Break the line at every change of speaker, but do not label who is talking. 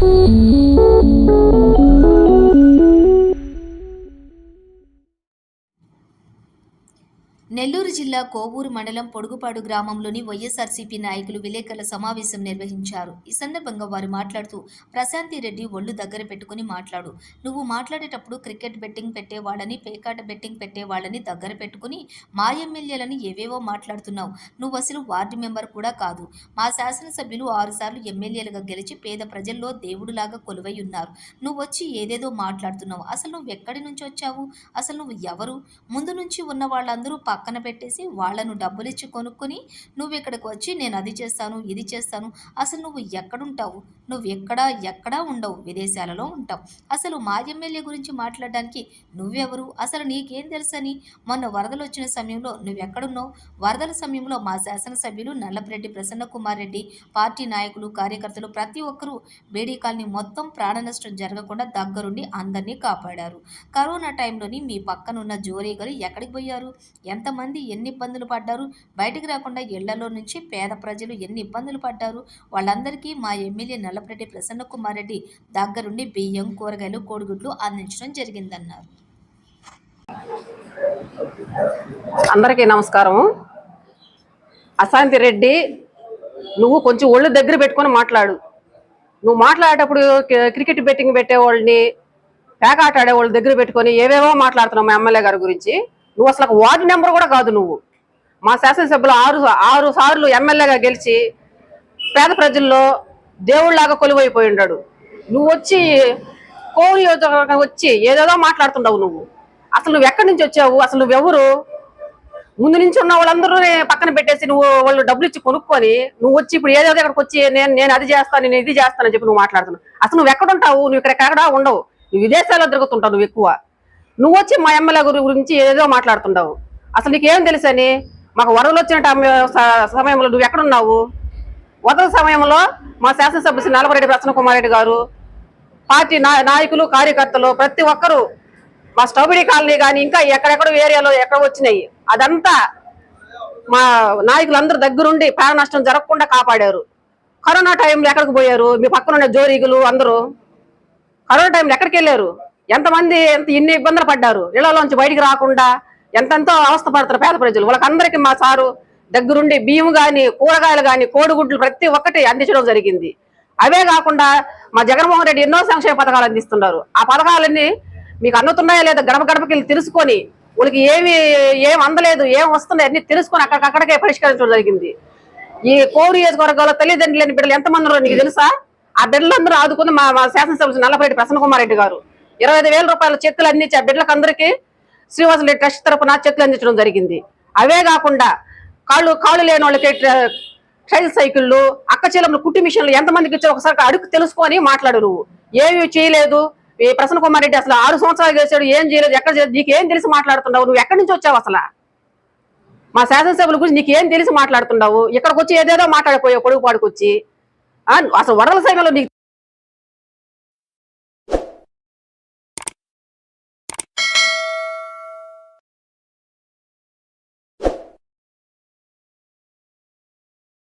嗯。నెల్లూరు జిల్లా కోవూరు మండలం పొడుగుపాడు గ్రామంలోని వైఎస్ఆర్సీపీ నాయకులు విలేకరుల సమావేశం నిర్వహించారు. ఈ సందర్భంగా వారు మాట్లాడుతూ ప్రశాంతి రెడ్డి ఒళ్ళు దగ్గర పెట్టుకుని మాట్లాడు. నువ్వు మాట్లాడేటప్పుడు క్రికెట్ బెట్టింగ్ పెట్టేవాళ్ళని పేకాట బెట్టింగ్ పెట్టేవాళ్ళని దగ్గర పెట్టుకుని మా ఎమ్మెల్యేలని ఏవేవో మాట్లాడుతున్నావు. నువ్వు అసలు వార్డు మెంబర్ కూడా కాదు. మా శాసనసభ్యులు ఆరుసార్లు ఎమ్మెల్యేలుగా గెలిచి పేద ప్రజల్లో దేవుడులాగా కొలువై ఉన్నారు. నువ్వు వచ్చి ఏదేదో మాట్లాడుతున్నావు. అసలు నువ్వు ఎక్కడి నుంచి వచ్చావు? అసలు నువ్వు ఎవరు? ముందు నుంచి ఉన్న వాళ్ళందరూ పక్కన పెట్టేసి వాళ్ళను డబ్బులు ఇచ్చి కొనుక్కొని నువ్వు ఇక్కడికి వచ్చి నేను అది చేస్తాను ఇది చేస్తాను. అసలు నువ్వు ఎక్కడుంటావు? నువ్వు ఎక్కడా ఎక్కడా ఉండవు విదేశాలలో ఉంటావు. అసలు మా ఎమ్మెల్యే గురించి మాట్లాడడానికి నువ్వెవరు? అసలు నీకేం తెలుసని? మొన్న వరదలు వచ్చిన సమయంలో నువ్వెక్కడున్నావు? వరదల సమయంలో మా శాసనసభ్యులు నల్లపరెడ్డి ప్రసన్న కుమార్ రెడ్డి పార్టీ నాయకులు కార్యకర్తలు ప్రతి ఒక్కరూ బేడీ కాలనీ మొత్తం ప్రాణ నష్టం జరగకుండా దగ్గరుండి అందరినీ కాపాడారు. కరోనా టైంలోని మీ పక్కనున్న జోరీగలు ఎక్కడికి పోయారు? ఎంత ఎంతమంది ఎన్ని ఇబ్బందులు పడ్డారు? బయటికి రాకుండా ఇళ్ళలో నుంచి పేద ప్రజలు ఎన్ని ఇబ్బందులు పడ్డారు? వాళ్ళందరికీ మా ఎమ్మెల్యే నల్లపరెడ్డి ప్రసన్న కుమార్ రెడ్డి దగ్గరుండి బియ్యం కూరగాయలు కోడిగుడ్లు అందించడం జరిగిందన్నారు.
అందరికీ నమస్కారం అశాంతి రెడ్డి నువ్వు కొంచెం ఒళ్ళు దగ్గర పెట్టుకొని మాట్లాడు. నువ్వు మాట్లాడేటప్పుడు క్రికెట్ బెట్టింగ్ పెట్టేవాళ్ళని పేకాట ఆడేవాళ్ళ దగ్గర పెట్టుకొని ఏవేవో మాట్లాడుతున్నావు మా ఎమ్మెల్యే గారి గురించి. నువ్వు అసలు వార్డు నెంబర్ కూడా కాదు నువ్వు. మా శాసనసభ్యులు ఆరు ఆరు సార్లు ఎమ్మెల్యేగా గెలిచి పేద ప్రజల్లో దేవుళ్ళాగా కొలువైపోయి ఉన్నాడు నువ్వు వచ్చి కోరి వచ్చి ఏదేదో మాట్లాడుతుండవు నువ్వు. అసలు నువ్వు ఎక్కడి నుంచి వచ్చావు? అసలు నువ్వెవరు ముందు నుంచి ఉన్న వాళ్ళందరూ పక్కన పెట్టేసి నువ్వు వాళ్ళు డబ్బులు ఇచ్చి కొనుక్కొని నువ్వు వచ్చి ఇప్పుడు ఏదో ఇక్కడికి వచ్చి నేను నేను అది చేస్తాను నేను ఇది చేస్తానని చెప్పి నువ్వు మాట్లాడుతున్నావు. అసలు నువ్వు ఎక్కడ ఉంటావు నువ్వు ఇక్కడ ఎక్కడా ఉండవు. నువ్వు విదేశాల్లో తిరుగుతుంటావు నువ్వు ఎక్కువ. నువ్వు వచ్చి మా ఎమ్మెల్యే గురించి ఏదో మాట్లాడుతున్నావు అసలు నీకేం తెలుసని మాకు వరదలు వచ్చిన సమయంలో నువ్వు ఎక్కడున్నావు? వరద సమయంలో మా శాసనసభ్యులు శ్రీ నల్లపరెడ్డి ప్రసన్న కుమార్ రెడ్డి గారు పార్టీ నాయకులు కార్యకర్తలు ప్రతి ఒక్కరూ మా స్టౌబిడి కాలనీ కానీ ఇంకా ఎక్కడెక్కడ ఏరియాలో ఎక్కడ వచ్చినాయి. అదంతా మా నాయకులందరూ దగ్గరుండి ప్రాణ నష్టం జరగకుండా కాపాడారు. కరోనా టైంలో ఎక్కడికి పోయారు? మీ పక్కన ఉన్న జోరీగులు అందరూ కరోనా టైంలో ఎక్కడికి వెళ్ళారు? ఎంతమంది ఎంత ఇన్ని ఇబ్బందులు పడ్డారు? ఇళ్ళలోంచి బయటికి రాకుండా ఎంతెంతో అవస్థ పడతారు పేద ప్రజలు. వాళ్ళకందరికీ మా సారు దగ్గరుండి బియ్యం కానీ కూరగాయలు కానీ కోడిగుడ్లు ప్రతి ఒక్కటి అందించడం జరిగింది. అవే కాకుండా మా జగన్మోహన్ రెడ్డి ఎన్నో సంక్షేమ పథకాలు అందిస్తున్నారు. ఆ పథకాలన్నీ మీకు అందుతున్నాయా లేదా గడప గడపకి వెళ్ళి తెలుసుకొని వాళ్ళకి ఏమి ఏం అందలేదు ఏం వస్తున్నాయి అన్ని తెలుసుకొని అక్కడికక్కడికే పరిష్కరించడం జరిగింది. ఈ కోరు నియోజకవర్గంలో తల్లిదండ్రులు లేని బిడ్డలు ఎంతమంది ఉన్నారో నీకు తెలుసా? ఆ బిడ్డలందరూ ఆదుకుని మా మా శాసనసభ్యులు నల్లపరెడ్డి ప్రసన్న కుమార్ రెడ్డి గారు. ఇరవై ఐదు వేల రూపాయల చెక్కులు అందించి ఆ బిడ్డలకు అందరికీ శ్రీనివాస ట్రస్ట్ తరపున చెక్కులు అందించడం జరిగింది. అవే కాకుండా కాళ్ళు కాళ్ళు లేని వాళ్ళకి ట్రైల్ సైకిళ్ళు అక్క చీలములు కుట్టి మిషన్లు ఎంతమందికి ఇచ్చారు ఒకసారి అడుగు తెలుసుకొని మాట్లాడు నువ్వు. ఏమి చేయలేదు. ఈ ప్రసన్న కుమార్ రెడ్డి అసలు ఆరు సంవత్సరాలు చేశాడు ఏం చేయలేదు ఎక్కడ చేయలేదు నీకు ఏం తెలిసి మాట్లాడుతున్నావు? నువ్వు ఎక్కడి నుంచి వచ్చావు అసలు? మా శాసనసభ్యుల గురించి నీకు ఏం తెలిసి మాట్లాడుతున్నావు? ఇక్కడికి వచ్చి ఏదేదో మాట్లాడిపోయావు పొడుగు పాడుకొచ్చి. అసలు వరల సమయంలో నీకు